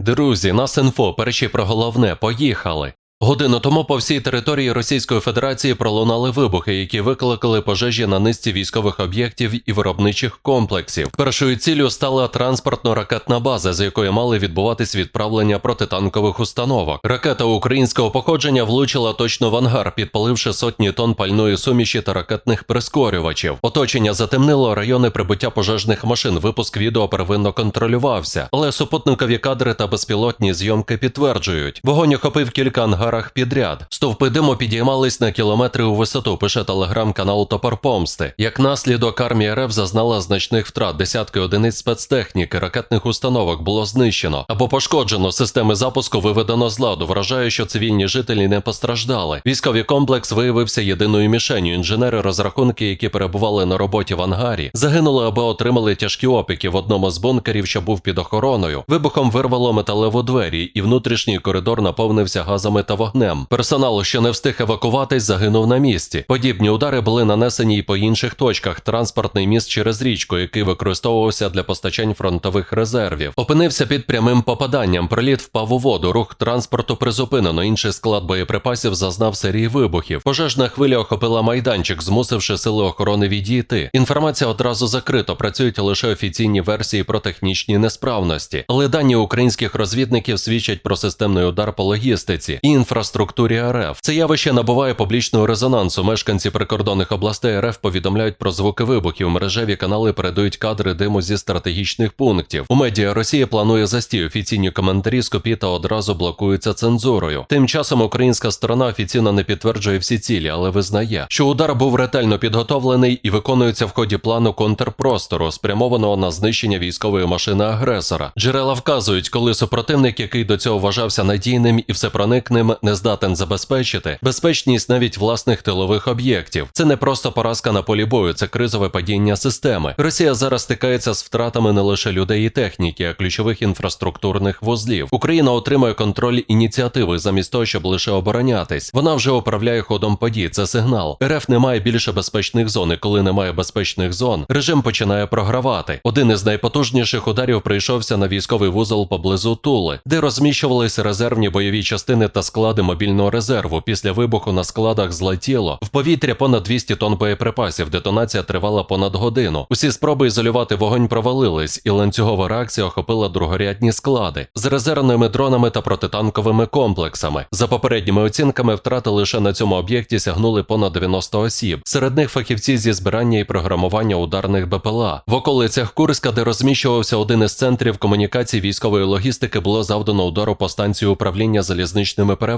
Друзі, нас інфо, перші про головне, поїхали. Годину тому по всій території Російської Федерації пролунали вибухи, які викликали пожежі на низці військових об'єктів і виробничих комплексів. Першою ціллю стала транспортно-ракетна база, з якої мали відбуватись відправлення протитанкових установок. Ракета українського походження влучила точно в ангар, підпаливши сотні тонн пальної суміші та ракетних прискорювачів. Оточення затемнило райони прибуття пожежних машин. Випуск відео первинно контролювався, але супутникові кадри та безпілотні зйомки підтверджують. Вогонь охопив кілька ангарах підряд. Стовпи диму підіймались на кілометри у висоту. Пише телеграм-канал Топор Помсти. Як наслідок армія РФ зазнала значних втрат. Десятки одиниць спецтехніки, ракетних установок було знищено або пошкоджено. Системи запуску виведено з ладу. Вражає, що цивільні жителі не постраждали. Військовий комплекс виявився єдиною мішенью. Інженери розрахунки, які перебували на роботі в ангарі, загинули або отримали тяжкі опіки в одному з бункерів, що був під охороною. Вибухом вирвало металеву двері, і внутрішній коридор наповнився газами та вогнем. Персонал, що не встиг евакуватись, загинув на місці. Подібні удари були нанесені і по інших точках. Транспортний міст через річку, який використовувався для постачань фронтових резервів, опинився під прямим попаданням. Приліт впав у воду. Рух транспорту призупинено. Інший склад боєприпасів зазнав серії вибухів. Пожежна хвиля охопила майданчик, змусивши сили охорони відійти. Інформація одразу закрито. Працюють лише офіційні версії про технічні несправності. Але дані українських розвідників свідчать про системний удар по логістиці і інфраструктурі РФ. Це явище набуває публічного резонансу. Мешканці прикордонних областей РФ повідомляють про звуки вибухів. Мережеві канали передають кадри диму зі стратегічних пунктів. У медіа Росія планує застій. Офіційні коментарі з копіта одразу блокуються цензурою. Тим часом українська сторона офіційно не підтверджує всі цілі, але визнає, що удар був ретельно підготовлений і виконується в ході плану контрпростору, спрямованого на знищення військової машини агресора. Джерела вказують, коли супротивник, який до цього вважався надійним і всепроникним, не здатен забезпечити безпечність навіть власних тилових об'єктів. Це не просто поразка на полі бою, це кризове падіння системи. Росія зараз стикається з втратами не лише людей і техніки, а ключових інфраструктурних вузлів. Україна отримує контроль ініціативи замість того, щоб лише оборонятись. Вона вже управляє ходом подій. Це сигнал. РФ не має більше безпечних зон. І коли немає безпечних зон, режим починає програвати. Один із найпотужніших ударів прийшовся на військовий вузол поблизу Тули, де розміщувалися резервні бойові частини та склади мобільного резерву. Після вибуху на складах злетіло в повітря понад 200 тонн боєприпасів. Детонація тривала понад годину. Усі спроби ізолювати вогонь провалились, і ланцюгова реакція охопила другорядні склади з резервними дронами та протитанковими комплексами. За попередніми оцінками, втрати лише на цьому об'єкті сягнули понад 90 осіб. Серед них фахівці зі збирання і програмування ударних БПЛА. В околицях Курська, де розміщувався один із центрів комунікації військової логістики, було завдано удару по станції управління залізничними перевезеннями,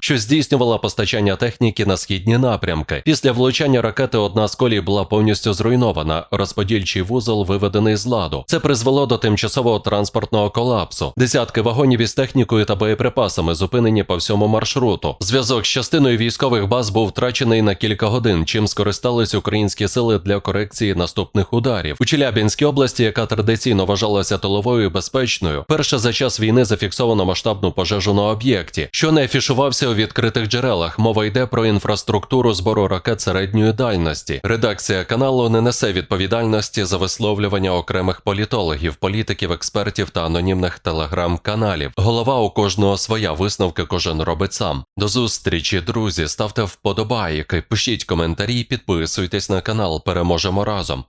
що здійснювала постачання техніки на східні напрямки. Після влучання ракети одна з колій була повністю зруйнована. Розподільчий вузол виведений з ладу. Це призвело до тимчасового транспортного колапсу. Десятки вагонів із технікою та боєприпасами зупинені по всьому маршруту. Зв'язок з частиною військових баз був втрачений на кілька годин, чим скористались українські сили для корекції наступних ударів. У Челябінській області, яка традиційно вважалася тиловою і безпечною, перше за час війни зафіксовано масштабну пожежу на об'єкті, що не афішувався у відкритих джерелах. Мова йде про інфраструктуру збору ракет середньої дальності. Редакція каналу не несе відповідальності за висловлювання окремих політологів, політиків, експертів та анонімних телеграм-каналів. Голова у кожного своя висновки кожен робить сам. До зустрічі, друзі. Ставте вподобайки, пишіть коментарі, підписуйтесь на канал. Переможемо разом.